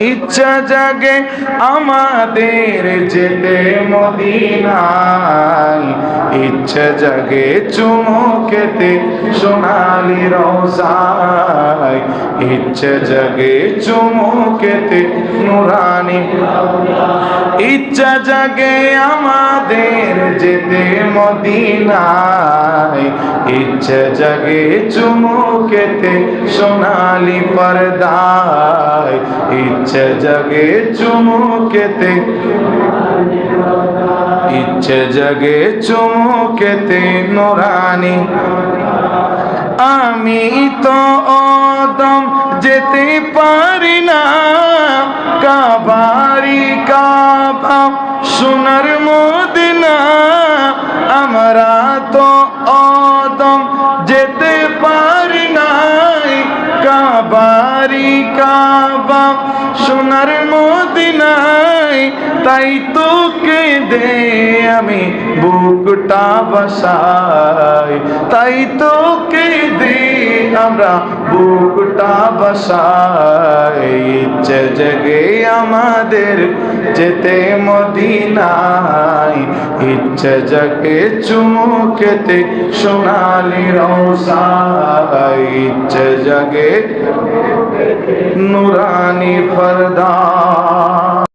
ইচ্ছা জাগে আমাদের যেতে মদিনায়। ইচ্ছা জাগে চুমুকেতে সোনালি রোজায় ইচ্ছা জাগে চুমুকেতে নুরানি। ইচ্ছা জাগে আমাদের যেতে মদিনায়। ইচ্ছা জাগে চুমুকেতে সোনালি পর্দায় ইচ্ছা জাগে চুমুকেতে। ইচ্ছে জাগে চুমুকেতে নোরানি। আমি তো অদম যেতে পারি না। কাবারি কাবা, সোনার মদিনা, আমরা তো কাবারি কাবা সোনার তাই তোকে দে আমি বুকটা বসাই। তাই তোকে দে আমরা বুকটা বসাই। ইচ্ছে জগে আমাদের যেতে মদিনায়। ইচ্ছে জগে চুমুকেতে সোনালি রোসাই ইচ্ছে জগে নুরানি ফরদা